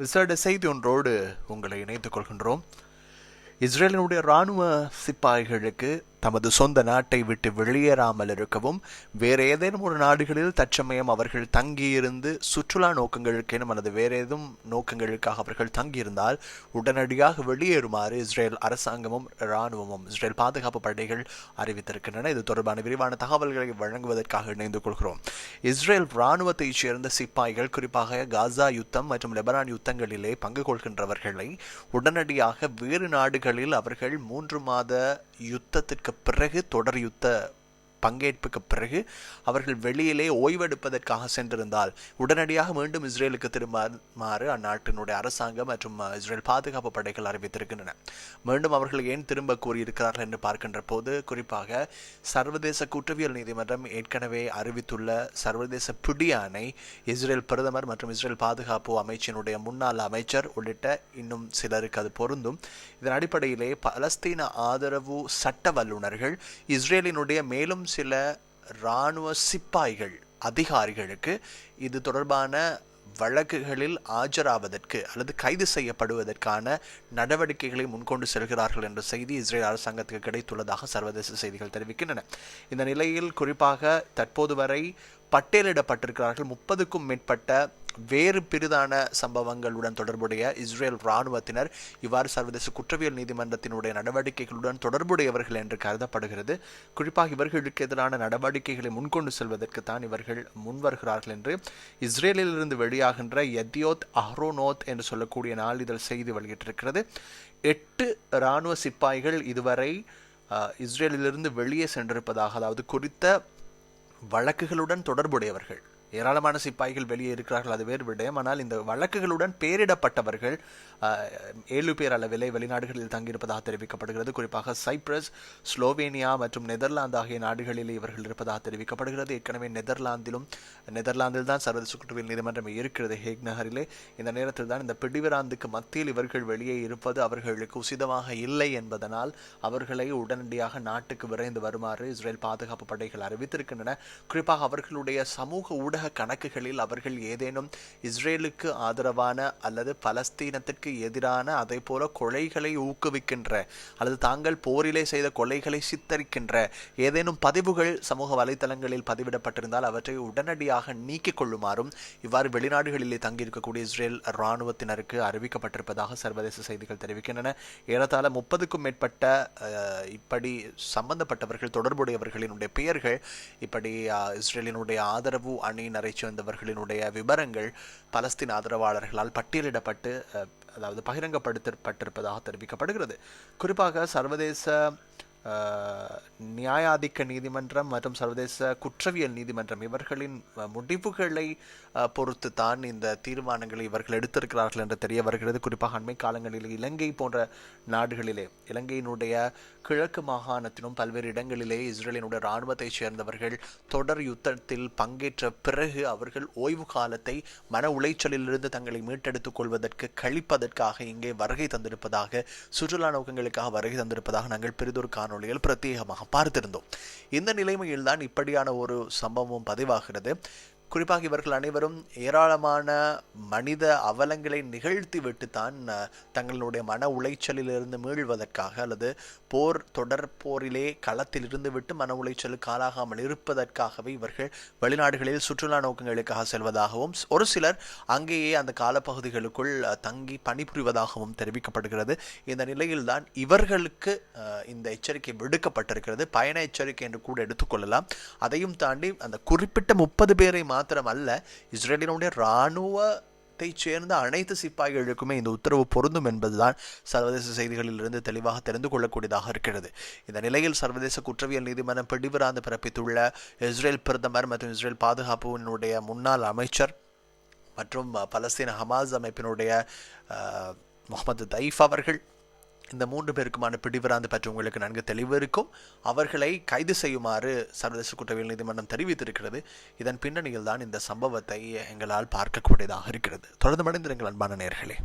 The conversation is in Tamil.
விசேட செய்தி ஒன்றோடு உங்களை இணைத்துக் கொள்கின்றோம். இஸ்ரேலினுடைய இராணுவ சிப்பாய்களுக்கு தமது சொந்த நாட்டை விட்டு வெளியேறாமல் இருக்கவும் வேறு ஏதேனும் ஒரு நாடுகளில் தற்சமயம் அவர்கள் தங்கியிருந்து சுற்றுலா நோக்கங்களுக்கேனும் அல்லது வேறு ஏதும் நோக்கங்களுக்காக அவர்கள் தங்கியிருந்தால் உடனடியாக வெளியேறுமாறு இஸ்ரேல் அரசாங்கமும் இராணுவமும் இஸ்ரேல் பாதுகாப்பு படைகள் அறிவித்திருக்கின்றன. இது தொடர்பான விரிவான தகவல்களை வழங்குவதற்காக இணைந்து கொள்கிறோம். இஸ்ரேல் இராணுவத்தைச் சேர்ந்த சிப்பாய்கள் குறிப்பாக காசா யுத்தம் மற்றும் லெபனான் யுத்தங்களிலே பங்கு கொள்கின்றவர்களை உடனடியாக வேறு நாடுகளில் அவர்கள் மூன்று மாத யுத்தத்திற்கு பிறகு தொடர் யுத்த பங்கேற்புக்கு பிறகு அவர்கள் வெளியிலே ஓய்வெடுப்பதற்காக சென்றிருந்தால் உடனடியாக மீண்டும் இஸ்ரேலுக்கு திரும்புமாறு அந்நாட்டினுடைய அரசாங்கம் மற்றும் இஸ்ரேல் பாதுகாப்பு படைகள் அறிவித்திருக்கின்றன. மீண்டும் அவர்கள் ஏன் திரும்ப கூறியிருக்கிறார்கள் என்று பார்க்கின்ற போது குறிப்பாக சர்வதேச குற்றவியல் நீதிமன்றம் ஏற்கனவே அறிவித்துள்ள சர்வதேச பிடியானை இஸ்ரேல் பிரதமர் மற்றும் இஸ்ரேல் பாதுகாப்பு அமைச்சினுடைய முன்னாள் அமைச்சர் உள்ளிட்ட இன்னும் சிலருக்கு அது பொருந்தும். இதன் அடிப்படையிலே பலஸ்தீன ஆதரவு சட்ட வல்லுநர்கள் இஸ்ரேலினுடைய மேலும் சில இராணுவ சிப்பாய்கள் அதிகாரிகளுக்கு இது தொடர்பான வழக்குகளில் ஆஜராவதற்கு அல்லது கைது செய்யப்படுவதற்கான நடவடிக்கைகளை முன்கொண்டு செல்கிறார்கள் என்ற செய்தி இஸ்ரேல் அரசாங்கத்துக்கு கிடைத்துள்ளதாக சர்வதேச செய்திகள் தெரிவிக்கின்றன. இந்த நிலையில் குறிப்பாக தற்போது வரை பட்டியலிடப்பட்டிருக்கிறார்கள் முப்பதுக்கும் மேற்பட்ட வேறு பெரிதான சம்பவங்களுடன் தொடர்புடைய இஸ்ரேல் இராணுவத்தினர் இவ்வாறு சர்வதேச குற்றவியல் நீதிமன்றத்தினுடைய நடவடிக்கைகளுடன் தொடர்புடையவர்கள் என்று கருதப்படுகிறது. குறிப்பாக இவர்களுக்கு எதிரான நடவடிக்கைகளை முன்கொண்டு செல்வதற்கு தான் இவர்கள் முன்வருகிறார்கள் என்று இஸ்ரேலிலிருந்து வெளியாகின்ற எத்தியோத் அஹ்ரோனோத் என்று சொல்லக்கூடிய நாளிதழ் செய்தி வெளியிட்டிருக்கிறது. எட்டு இராணுவ சிப்பாய்கள் இதுவரை இஸ்ரேலிலிருந்து வெளியே சென்றிருப்பதாக அதாவது குறித்த வழக்குகளுடன் தொடர்புடையவர்கள். ஏராளமான சிப்பாய்கள் வெளியே இருக்கிறார்கள் அது வேறு விடயம். ஆனால் இந்த வழக்குகளுடன் பேரிடப்பட்டவர்கள் ஏழு பேர் அளவிலே வெளிநாடுகளில் தங்கியிருப்பதாக தெரிவிக்கப்படுகிறது. குறிப்பாக சைப்ரஸ் ஸ்லோவேனியா மற்றும் நெதர்லாந்து ஆகிய நாடுகளில் இவர்கள் இருப்பதாக தெரிவிக்கப்படுகிறது. ஏற்கனவே நெதர்லாந்திலும் நெதர்லாந்தில் தான் சர்வதேச குற்றவியல் நீதிமன்றம் இருக்கிறது ஹேக் நகரிலே. இந்த நேரத்தில் தான் இந்த பிடிவிராந்துக்கு மத்தியில் இவர்கள் வெளியே இருப்பது அவர்களுக்கு உசிதமாக இல்லை என்பதனால் அவர்களை உடனடியாக நாட்டுக்கு விரைந்து வருமாறு இஸ்ரேல் பாதுகாப்பு படைகள் அறிவித்திருக்கின்றன. குறிப்பாக அவர்களுடைய சமூக ஊடக ஊடக கணக்குகளில் அவர்கள் ஏதேனும் இஸ்ரேலுக்கு ஆதரவான அல்லது பலஸ்தீனத்திற்கு எதிரான அதே போல கொலைகளை ஊக்குவிக்கின்ற அல்லது தாங்கள் போரிலே செய்த கொலைகளை சித்தரிக்கின்ற ஏதேனும் பதிவுகள் சமூக வலைதளங்களில் பதிவிடப்பட்டிருந்தால் அவற்றை உடனடியாக நீக்கிக் கொள்ளுமாறும் இவ்வாறு வெளிநாடுகளிலே தங்கியிருக்கக்கூடிய இஸ்ரேல் இராணுவத்தினருக்கு அறிவிக்கப்பட்டிருப்பதாக சர்வதேச செய்திகள் தெரிவிக்கின்றன. ஏறத்தாழ முப்பதுக்கும் மேற்பட்ட இப்படி சம்பந்தப்பட்டவர்கள் தொடர்புடையவர்களினுடைய பெயர்கள் இப்படி இஸ்ரேலினுடைய ஆதரவு அணியின் பாலஸ்தீனரை சேர்ந்தவர்களினுடைய விவரங்கள் பலஸ்தீன் ஆதரவாளர்களால் பட்டியலிடப்பட்டு அதாவது பகிரங்கப்படுத்தப்பட்டிருப்பதாக தெரிவிக்கப்படுகிறது. குறிப்பாக சர்வதேச நியாயாதிக்க நீதிமன்றம் மற்றும் சர்வதேச குற்றவியல் நீதிமன்றம் இவர்களின் முடிவுகளை பொறுத்து தான் இந்த தீர்மானங்களை இவர்கள் எடுத்திருக்கிறார்கள் என்று தெரிய வருகிறது. குறிப்பாக அண்மை காலங்களில் இலங்கை போன்ற நாடுகளிலே இலங்கையினுடைய கிழக்கு மாகாணத்திலும் பல்வேறு இடங்களிலே இஸ்ரேலினுடைய இராணுவத்தை சேர்ந்தவர்கள் தொடர் யுத்தத்தில் பங்கேற்ற பிறகு அவர்கள் ஓய்வு காலத்தை மன உளைச்சலிலிருந்து தங்களை மீட்டெடுத்துக் கொள்வதற்கு கழிப்பதற்காக இங்கே வருகை தந்திருப்பதாக சுற்றுலா நோக்கங்களுக்காக வருகை தந்திருப்பதாக நாங்கள் பெரிதொரு காரணம் காணொலியில் பிரத்யேகமாக பார்த்திருந்தோம். இந்த நிலைமையில் தான் இப்படியான ஒரு சம்பவம் பதிவாகிறது. குறிப்பாக இவர்கள் அனைவரும் ஏராளமான மனித அவலங்களை நிகழ்த்திவிட்டுத்தான் தான் தங்களுடைய மன உளைச்சலிலிருந்து மீள்வதற்காக அல்லது போர் தொடர் போரிலே களத்தில் இருந்து விட்டு மன உளைச்சலுக்கு ஆளாகாமல் இருப்பதற்காகவே இவர்கள் வெளிநாடுகளில் சுற்றுலா நோக்கங்களுக்காக செல்வதாகவும் ஒரு சிலர் அங்கேயே அந்த காலப்பகுதிகளுக்குள் தங்கி பணிபுரிவதாகவும் தெரிவிக்கப்படுகிறது. இந்த நிலையில்தான் இவர்களுக்கு இந்த எச்சரிக்கை விடுக்கப்பட்டிருக்கிறது. பயண எச்சரிக்கை என்று கூட எடுத்துக்கொள்ளலாம் அதையும் தாண்டி அந்த குறிப்பிட்ட முப்பது பேரை மாத்திரம் அல்ல இஸ்ரேலினுடைய இராணுவத்தை சேர்ந்த அனைத்து சிப்பாய்களுக்குமே இந்த உத்தரவு பொருந்தும் என்பதுதான் சர்வதேச செய்திகளிலிருந்து தெளிவாக தெரிந்து கொள்ளக்கூடியதாக இருக்கிறது. இந்த நிலையில் சர்வதேச குற்றவியல் நீதிமன்றம் பிடிவிராந்து பிறப்பித்துள்ள இஸ்ரேல் பிரதமர் மற்றும் இஸ்ரேல் பாதுகாப்புவினுடைய முன்னாள் அமைச்சர் மற்றும் பலஸ்தீன ஹமாஸ் அமைப்பினுடைய முகமது தைஃப் அவர்கள் இந்த மூன்று பேருக்குமான பிடிவராந்து பற்றி உங்களுக்கு நன்கு தெளிவு இருக்கும். அவர்களை கைது செய்யுமாறு சர்வதேச குற்றவியல் நீதிமன்றம் தெரிவித்திருக்கிறது. இதன் பின்னணியில் தான் இந்த சம்பவத்தை எங்களால் பார்க்கக்கூடியதாக இருக்கிறது. தொடர்ந்து மடைந்திருங்கள் அன்பான நேர்களே.